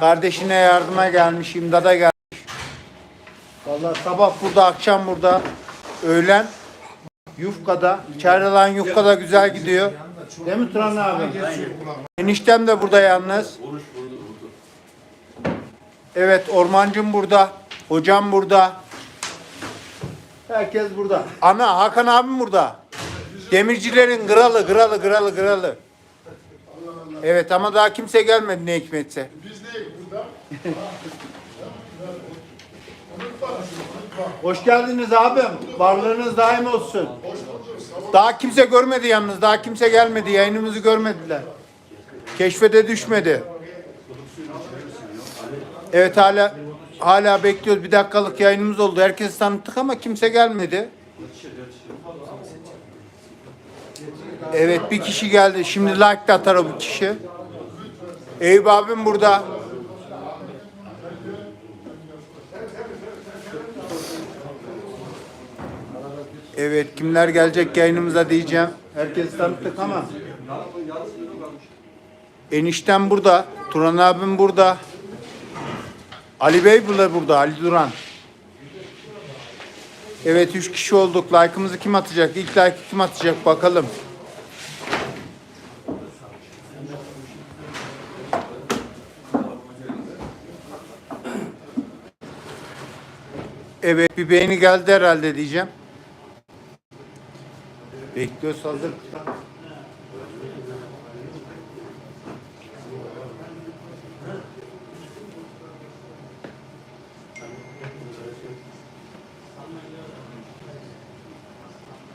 Kardeşine yardıma gelmiş, imdada gelmiş. Vallahi sabah burada, akşam burada, öğlen Yufka'da. İçeride lan Yufka'da güzel gidiyor. Değil mi Turan abi? Eniştem de burada yalnız. Evet, ormancım burada. Hocam burada. Herkes burada. Ana Hakan abim burada. Demircilerin kralı, kralı, kralı, kralı. Evet ama daha kimse gelmedi ne hikmetse. Hoş geldiniz abim. Varlığınız daim olsun. Daha kimse görmedi yalnız. Daha kimse gelmedi. Yayınımızı görmediler. Keşfete düşmedi. Evet hala hala bekliyoruz. Bir dakikalık yayınımız oldu. Herkesi tanıttık ama kimse gelmedi. Evet bir kişi geldi. Şimdi like de atar o bir kişi. Eyüp abim burada. Evet kimler gelecek yayınımıza diyeceğim. Herkesi tanıttık ama. Eniştem burada. Turan abim burada. Ali Bey burada burada. Ali Duran. Evet üç kişi olduk. Like'ımızı kim atacak? İlk like kim atacak bakalım. Evet bir beğeni geldi herhalde diyeceğim. Bekliyoruz hazır.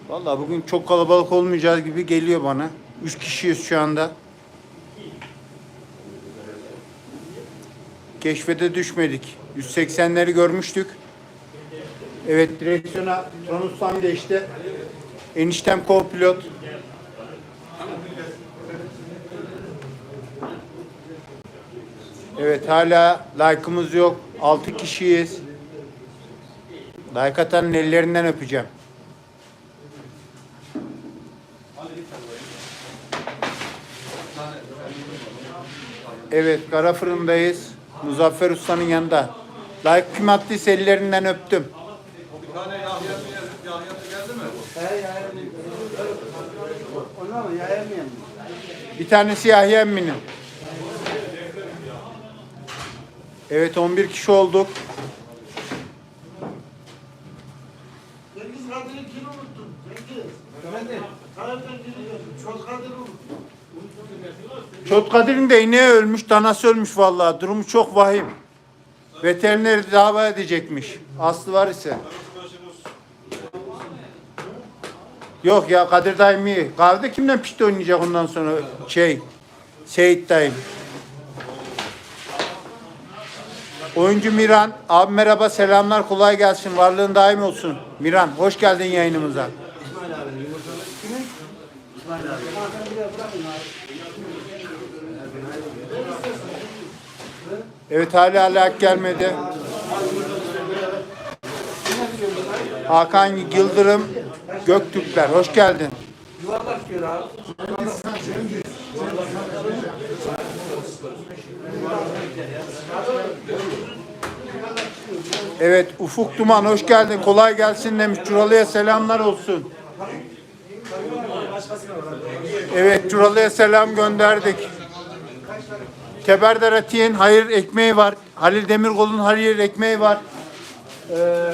Vallahi bugün çok kalabalık olmayacağız gibi geliyor bana. Üç kişiyiz şu anda. Keşfete düşmedik. 180'leri görmüştük. Evet direksiyona Ronustan geçti. Eniştem co-pilot. Evet hala like'ımız yok. 6 kişiyiz. Like atanın ellerinden öpeceğim. Evet kara fırındayız. Muzaffer Usta'nın yanında. Like kim attıysa ellerinden öptüm. Onlar mı yayamayan mı? Bir tanesi Yahya Emmi'nin. Evet 11 kişi olduk. Cengiz Kadir'i kim unuttun? Cengiz. Efendim? Çok de ineği ölmüş, danası ölmüş vallahi. Durumu çok vahim. Veteriner dava edecekmiş. Aslı var ise. Yok ya Kadir dayım iyi. Kahvede kimden pişti oynayacak ondan sonra şey Seyit dayım. Oyuncu Miran. Abi merhaba selamlar kolay gelsin. Varlığın daim olsun. Miran hoş geldin yayınımıza. Evet hala hala gelmedi. Hakan Yıldırım Göktürkler hoş geldin. Evet Ufuk Duman hoş geldin. Kolay gelsin demiş. Curalı'ya selamlar olsun. Evet Curalı'ya selam gönderdik. Teberder Atiye'nin hayır ekmeği var. Halil Demirkol'un hayır ekmeği var. Ee,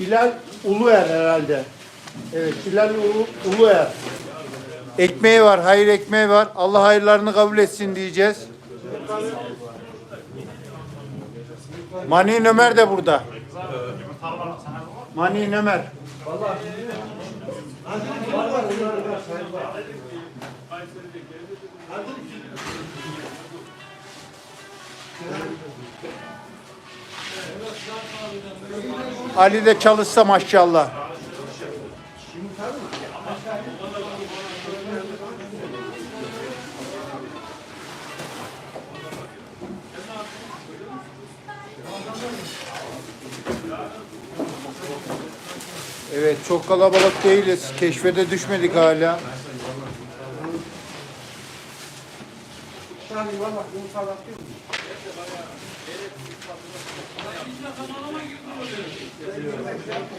Hilal Uluer herhalde. Evet Hilal Ulu, Uluer. Ekmeği var, hayır ekmeği var. Allah hayırlarını kabul etsin diyeceğiz. Mani Ömer de burada. Mani Ömer. Ali de çalışsa maşallah. Evet çok kalabalık değiliz. Keşfete düşmedik hala. Yani bakıyor musun?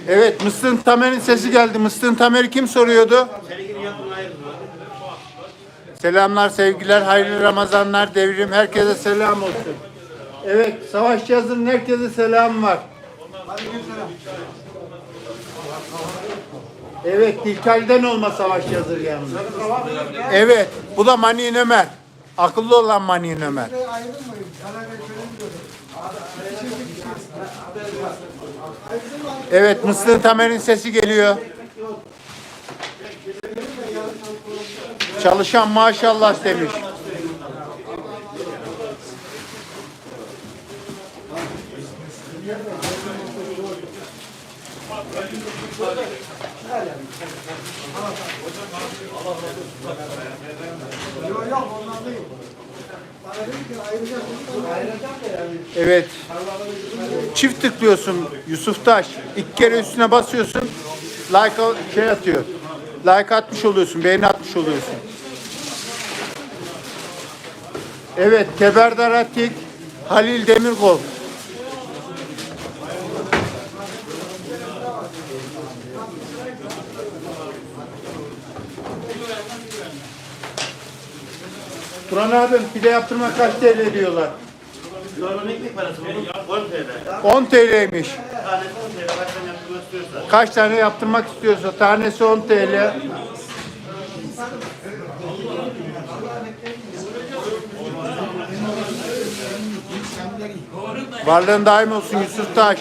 Evet Mıstığın Tamer'in sesi geldi. Mıstığın Tamer'i kim soruyordu? Selamlar, sevgiler, hayırlı Ramazanlar, devrim. Herkese selam olsun. Evet, Savaş Yazır'ın herkese selam var. Evet, Dilkali'den olma Savaş Yazır yalnız. Evet, bu da Manin Ömer. Akıllı olan Manin Ömer. Evet, Mıstığın Tamer'in sesi geliyor. Çalışan maşallah demiş. Yok yok onlar değil. Bana dedi ki ayıracaksın. Ayıracağım da yani. Evet. Çift tıklıyorsun Yusuf Taş. İlk kere üstüne basıyorsun. Like şey atıyor. Like atmış oluyorsun. Beğeni atmış oluyorsun. Evet. Keberdar Atik. Halil Demirkol. Turan abim pide yaptırma kaç TL diyorlar? Normal ekmek parası bu. 10 TL. 10 TL'ymiş. Tanesi 10 TL. Başkan yaptırmak. Kaç tane yaptırmak istiyorsa tanesi 10 TL. Varlığın daim olsun Yusuf Taş.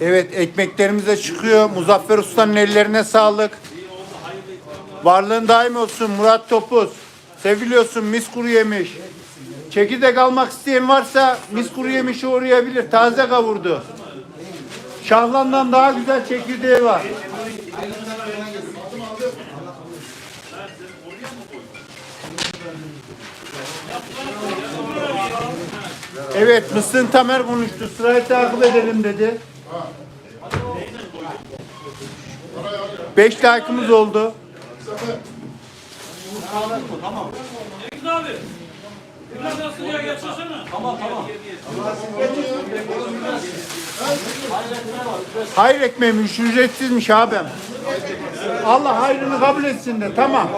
Evet ekmeklerimiz de çıkıyor. Muzaffer Usta'nın ellerine sağlık. Varlığın daim olsun Murat Topuz. Seviliyorsun mis kuru yemiş. Çekirdek almak isteyen varsa mis kuru yemişe uğrayabilir. Taze kavurdu. Şahlandan daha güzel çekirdeği var. Evet, Mısın Tamer konuştu. Sırayı takip edelim dedi. Beş like'ımız oldu. Hayır ekmeğiymiş, ücretsizmiş abim. Allah hayrını kabul etsin de tamam.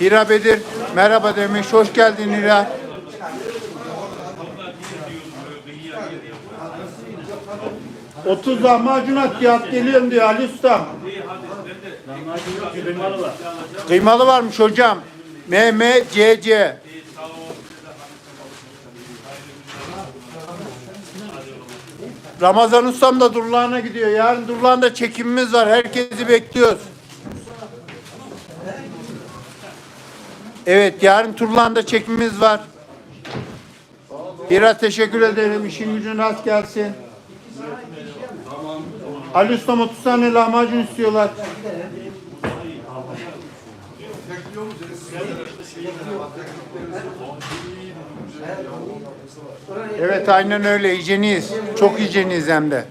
Hira Bedir merhaba demiş. Hoş geldin Hira. Otuz lahmacun at ya at geliyorum diyor Ali Usta. Kıymalı varmış hocam. MMCC. Ramazan Ustam da Durlağan'a gidiyor. Yarın Durlağan'da çekimimiz var. Herkesi bekliyoruz. Evet, yarın Turlan'da çekimimiz var. Biraz teşekkür ederim. İşin gücün rast gelsin. Ali Ustam 30 tane lahmacun istiyorlar. Evet aynen öyle hijyeniyiz. Çok hijyeniyiz hem de.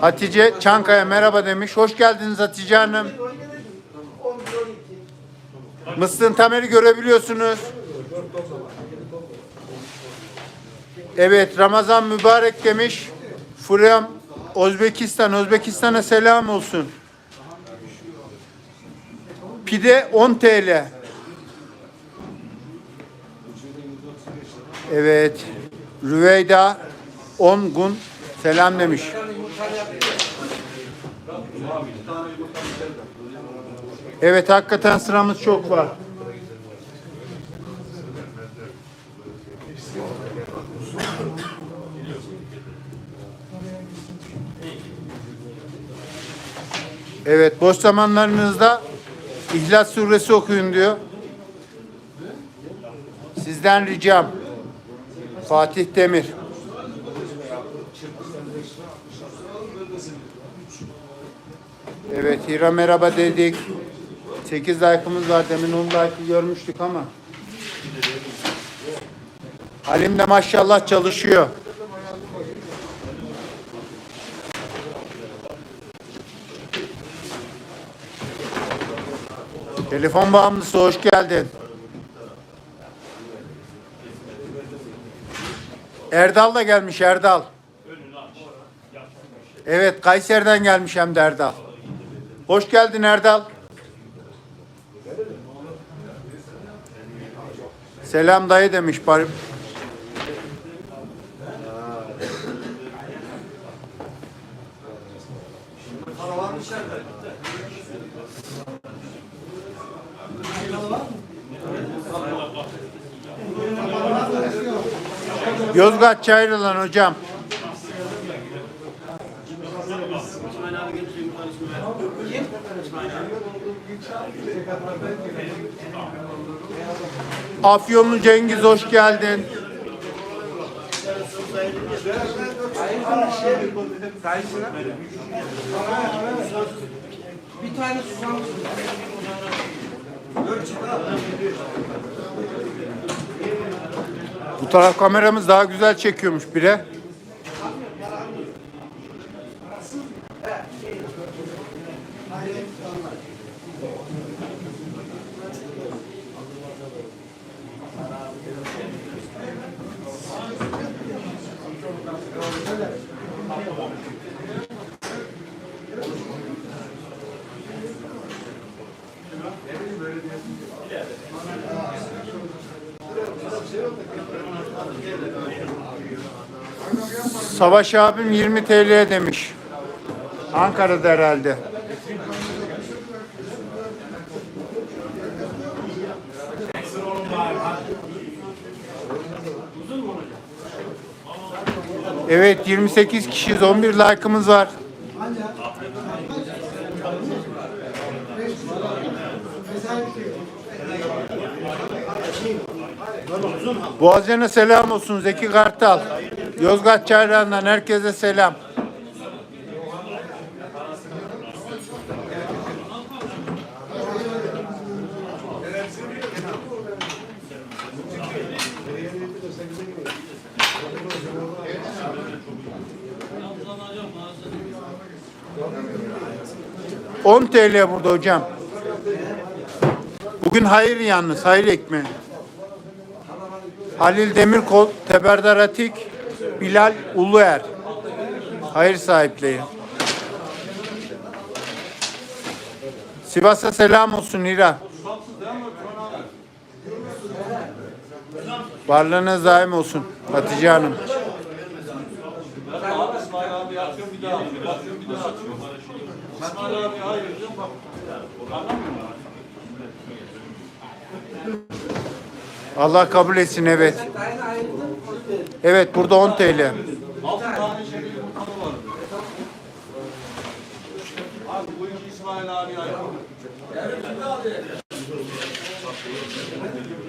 Hatice Çankaya merhaba demiş. Hoş geldiniz Hatice Hanım. Mıstığın Tamer'i görebiliyorsunuz. Evet Ramazan mübarek demiş. Furyam Özbekistan. Özbekistan'a selam olsun. Pide 10 TL. Evet. Rüveyda 10 gün selam demiş. Evet hakikaten sıramız çok var. Evet boş zamanlarınızda İhlas suresi okuyun diyor. Sizden ricam Fatih Demir. Evet Hira merhaba dedik. 8 like'ımız var. Demin 10 like'ı görmüştük ama. Halim de maşallah çalışıyor. Telefon bağımlısı hoş geldin. Erdal da gelmiş Erdal. Evet Kayseri'den gelmiş hem de Erdal. Hoş geldin Erdal. Selam dayı demiş. Bar- Yozgat Çayırılan hocam. Afyonlu Cengiz hoş geldin. Bir tane susam Bu taraf kameramız daha güzel çekiyormuş bire. Savaş abim 20 TL demiş. Ankara'da herhalde. Evet 28 kişiyiz 11 like'ımız var. Boğaziçi'ne selam olsun Zeki Kartal. Yozgat Çayran'dan herkese selam. ...10 TL burada hocam. Bugün hayır yalnız, hayır ekmeği. Halil Demirkol, Teberdar Atik, Bilal Uluer. Hayır sahipleri. Sivas'a selam olsun Hira. Varlığınız daim olsun Hatice Hanım. Allah kabul etsin evet. Evet burada 10 TL.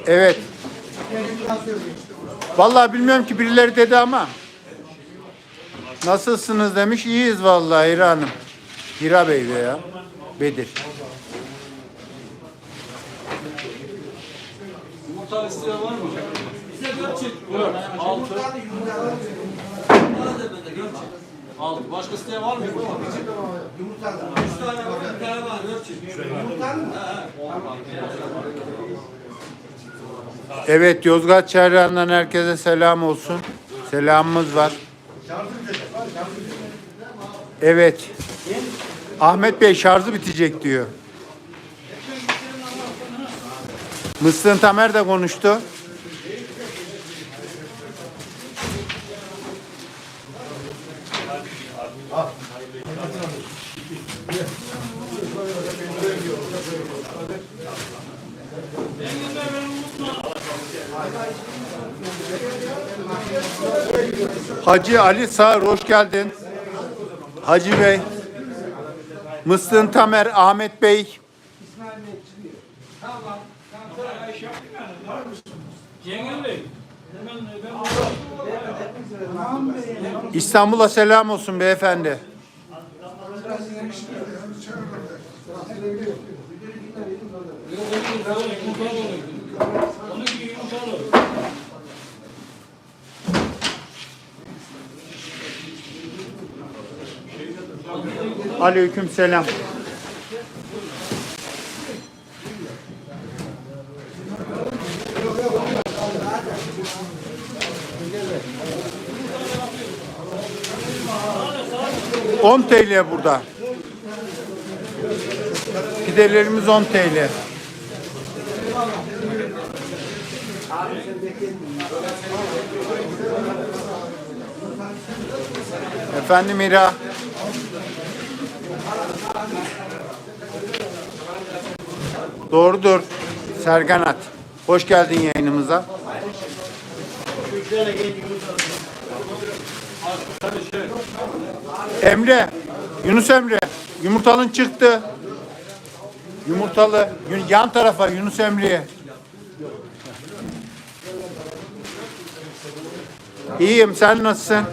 Evet. Vallahi bilmiyorum ki birileri dedi ama. Nasılsınız demiş. İyiyiz vallahi Hira Hanım. Hira Bey veya Bedir. Yumurta isteyen var mı? Bize dört çift. Altı. Altı. Başka isteyen var mı? yumurta. Üç tane var. Bir tane var. Dört. Yumurta mı? Evet Yozgat Çayran'dan herkese selam olsun. Selamımız var. Evet. Ahmet Bey şarjı bitecek diyor. Mısır'ın Tamer de konuştu. Hacı Ali Sağır hoş geldin. Hacı Bey. Mısır'ın Tamer, Ahmet Bey. İstanbul'a selam olsun beyefendi. Aleyküm selam. On TL burada. Pidelerimiz 10 TL. Efendim İra. Doğrudur. Serganat. Hoş geldin yayınımıza. Emre. Yunus Emre. Yumurtalın çıktı. Yumurtalı. Yan tarafa Yunus Emre'ye. İyiyim sen nasılsın?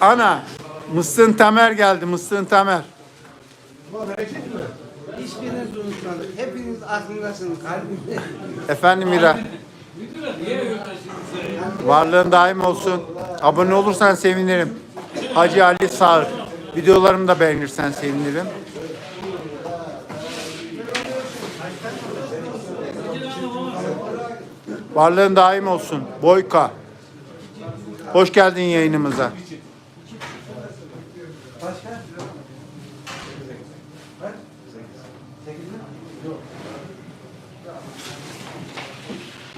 Ana. Mıstığın Tamer geldi. Mıstığın Tamer. Hiçbiriniz unutmadık. Hepiniz aklındasınız, kalbimde. Efendim Mira. Varlığın daim olsun. Abone olursan sevinirim. Hacı Ali Sağır. Videolarımı da beğenirsen sevinirim. Varlığın daim olsun. Boyka. Hoş geldin yayınımıza.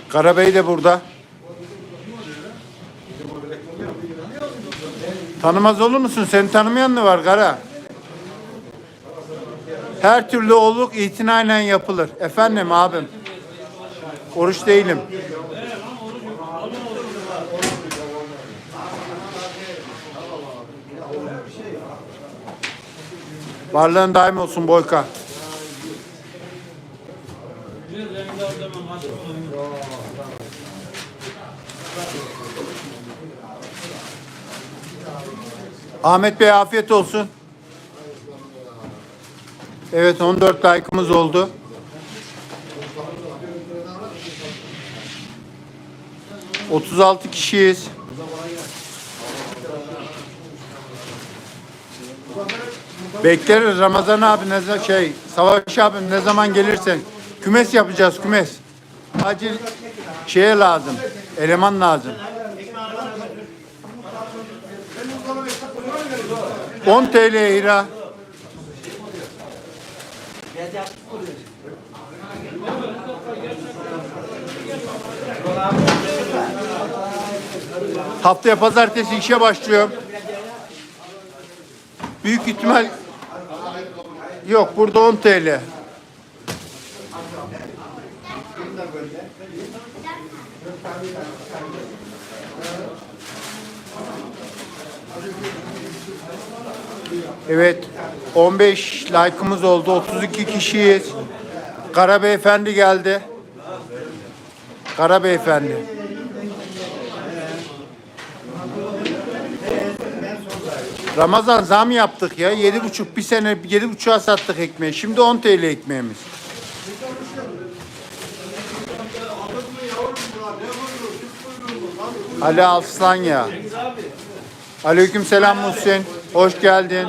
Karabey de burada. Tanımaz olur musun? Seni tanımayan mı var Kara? Her türlü oluk itinayla yapılır. Efendim abim. Oruç değilim. Varlığın daim olsun Boyka. Ahmet Bey afiyet olsun. Evet 14 like'ımız oldu. Otuz altı kişiyiz. Bekleriz Ramazan abi ne zaman şey Savaş abi ne zaman gelirsen kümes yapacağız kümes. Acil şeye lazım. Eleman lazım. 10 TL Hira. Haftaya pazartesi işe başlıyorum. Büyük ihtimal yok burada 10 TL. Evet 15 like'ımız oldu 32 kişiyiz. Kara beyefendi geldi. Kara beyefendi. Ramazan zam yaptık ya. Yedi buçuk bir sene yedi buçuğa sattık ekmeği. Şimdi 10 TL ekmeğimiz. Ali Alslan ya. Aleyküm selam Muhsin. Hoş geldin.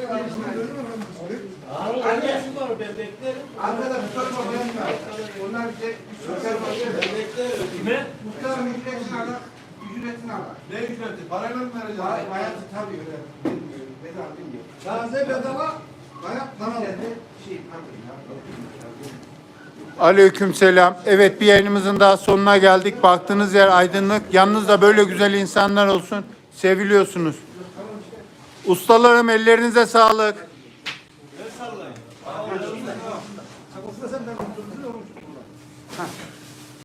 Ne ücreti? Parayla mı vereceğiz? Hay- Hayatı tabii öyle. Bilmiyorum. Bedava bilmiyorum. Taze bedava. Bana al. Şey, ya. Aleyküm selam. Evet bir yayınımızın daha sonuna geldik. Baktığınız yer aydınlık. Yanınızda böyle güzel insanlar olsun. Seviliyorsunuz. Ustalarım ellerinize sağlık.